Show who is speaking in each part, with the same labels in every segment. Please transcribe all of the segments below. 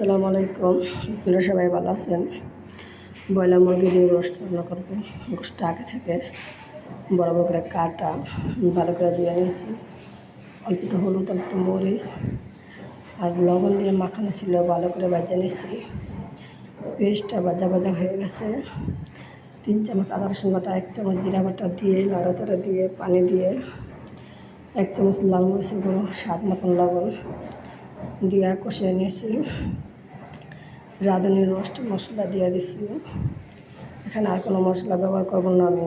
Speaker 1: আসসালামু আলাইকুম। আপনারা সবাই ভালো আছেন? ব্রয়লার মুরগি দিয়ে রোস্ট রান্না করব। গোষ্ঠটা আগে থেকে বড় বড় করে কাটা, ভালো করে দিয়ে নিয়েছি। অল্প একটু হলুদ, অল্প একটু মরিচ আর লবণ দিয়ে মাখানো ছিল, ভালো করে বাজা নিয়েছি। পেস্টটা ভাজা ভাজা হয়ে গেছে। তিন চামচ আদা রসুন বাটা, এক চামচ জিরা বাটা দিয়ে, নাড়াচাড়া দিয়ে, পানি দিয়ে, এক চামচ লাল মরিচের গুঁড়ো, স্বাদ মতন লবণ দিয়ে কষিয়ে নিয়েছি। রাঁধুনি রোস্ট মশলা দিয়ে দিছি। এখানে আর কোনো মশলা ব্যবহার করব না আমি।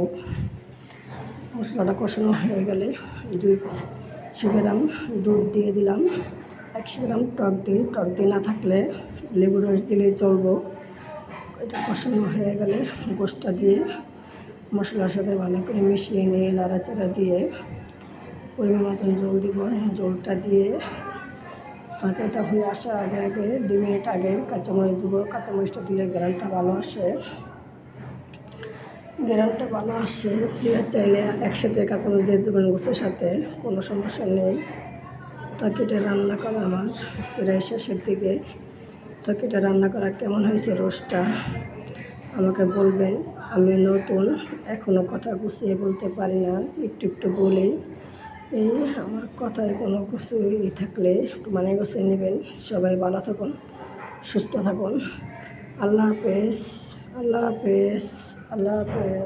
Speaker 1: মশলাটা কষানো হয়ে গেলে দুই একশো গ্রাম দুধ দিয়ে দিলাম। একশো গ্রাম টক দিই, টক দিয়ে না থাকলে লেবু রস দিলেই চলবো। এটা কষানো হয়ে গেলে গোষ্ঠটা দিয়ে মশলার সাথে ভালো করে মিশিয়ে নিয়ে নাড়াচাড়া দিয়ে পরিমাণ মতন জল দিব। জলটা দিয়ে তরকারিটা হয়ে আসার আগে আগে দু মিনিট আগে কাঁচামরিচ দেবো। কাঁচামরিচটা দিলে গ্রানটা ভালো আসে। গ্রানটা ভালো আসে পেঁয়াজ চাইলে একসাথে কাঁচামরিচ দিয়ে দেবেন গোছের সাথে, কোনো সমস্যা নেই। তরকারিটা রান্না করা আমার প্রায় শেষের দিকে। তরকারিটা রান্না করা কেমন হয়েছে রোস্টটা? আমাকে বলবেন। আমি নতুন এখনও কথা গুছিয়ে বলতে পারি না, একটু একটু বলি। এই আমার কথায় কোনো কিছু ই থাকলে মানে গুছিয়ে নেবেন। সবাই ভালো থাকুন, সুস্থ থাকুন। আল্লাহ হাফেজ আল্লাহ হাফেজ আল্লাহ হাফেজ।